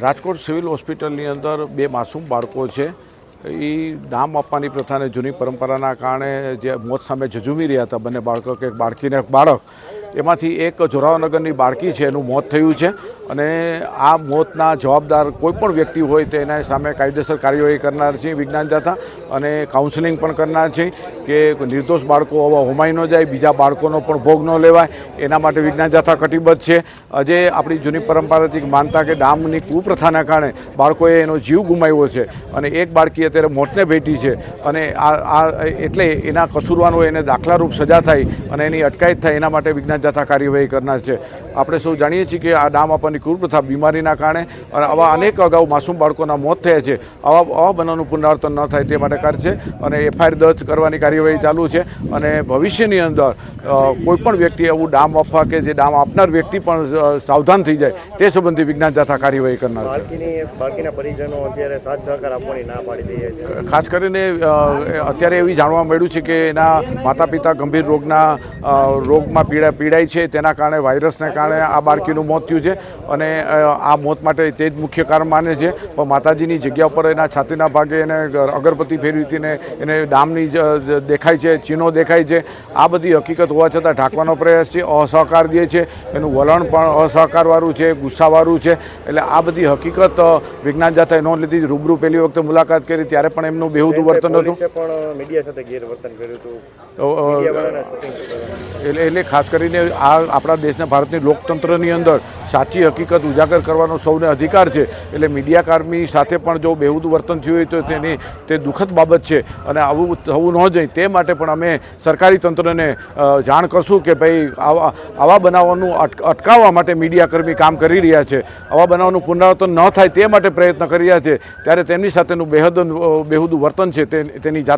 Rajkot civil હોસ્પિટલની અંદર બે માસૂમ બાળકો છે. એ નામ આપવાની પ્રથાને જૂની પરંપરાના કારણે જે મોત સામે ઝઝૂમી રહ્યા હતા બંને બાળકો કે બાળકીને બાળક. એમાંથી એક જોરાવનગરની બાળકી છે, એનું મોત થયું છે. અને આ મોતના જવાબદાર કોઈ પણ વ્યક્તિ હોય તેના સામે કાયદેસર કાર્યવાહી કરનાર છે વિજ્ઞાન જાથા અને કાઉન્સેલિંગ પણ કરનાર છે કે નિર્દોષ બાળકો આવા હોમાઈ ન જાય, બીજા બાળકોનો પણ ભોગ ન લેવાય, એના માટે વિજ્ઞાન જાથા કટિબદ્ધ છે. આજે આપણી જૂની પરંપરાથી માનતા કે ડામની કુપ્રથાના કારણે બાળકોએ એનો જીવ ગુમાવ્યો છે અને એક બાળકી અત્યારે મોતને ભેટી છે અને આ આ એટલે એના કસૂરવાનો એને દાખલારૂપ સજા થાય અને એની અટકાયત થાય એના માટે વિજ્ઞાન જાથા કાર્યવાહી કરનાર છે. આપણે સૌ જાણીએ છીએ કે આ ડામ આપવાની કુપ્રથા બીમારીના કારણે અને આવા અનેક અગાઉ માસૂમ બાળકોના મોત થયા છે. આવા આવા બનાવનું પુનરાવર્તન ન થાય તે માટે કાર્ય છે અને એફઆઈઆર દર્જ કરવાની કાર્યવાહી ચાલુ છે અને ભવિષ્યની અંદર અ, કોઈ પણ વ્યક્તિ એવું ડામ આપવા કે જે ડામ આપનાર વ્યક્તિ પણ સાવધાન થઈ જાય તે સંબંધી વિજ્ઞાન જાથા કાર્યવાહી કરનાર બાળકીના પરિજનો અત્યારે સાથ સહકાર આપવાની ના પાડી છે. ખાસ કરીને અત્યારે એવી જાણવા મળ્યું છે કે એના માતા પિતા ગંભીર રોગના રોગમાં પીડા પીડાય છે તેના કારણે વાયરસને કારણે આ બાળકીનું મોત થયું છે અને આ મોત માટે તે જ મુખ્ય કારણ માને છે. પણ માતાજીની જગ્યા ઉપર એના છાતીના ભાગે એને અગરબત્તી ફેરવી હતી એને ડામની દેખાય છે ચીનો દેખાય છે. આ બધી હકીકત હોવા છતાં ઢાંકવાનો પ્રયાસ છે અસહકાર દે છે એનું વલણ પણ અસહકારવાળું છે ગુસ્સાવાળું છે. એટલે આ બધી હકીકત વિજ્ઞાન જાથાએ નોંધ લીધી રૂબરૂ પહેલી વખતે મુલાકાત કરી ત્યારે પણ એમનું બેહુદું વર્તન હતું. પણ મીડિયા સાથે ગેરવર્તન કર્યું હતું. એટલે એટલે ખાસ કરીને આ આપણા દેશના ભારતની લોકતંત્રની અંદર સાચી હકીકત ઉજાગર કરવાનો સૌને અધિકાર છે. એટલે મીડિયાકર્મી સાથે પણ જો બેહુદું વર્તન થયું હોય તો તેની તે દુઃખદ બાબત છે. અને આવું થવું ન જોઈએ તે માટે પણ અમે સરકારી તંત્રને જાણ કરશું કે ભાઈ આવા આવા બનાવવાનું અટકાવવા માટે મીડિયાકર્મી કામ કરી રહ્યા છે. આવા બનાવનું પુનરાવર્તન ન થાય તે માટે પ્રયત્ન કરી રહ્યા છે. ત્યારે તેમની સાથેનું બેહદ બેહુદું વર્તન છે તેની જાત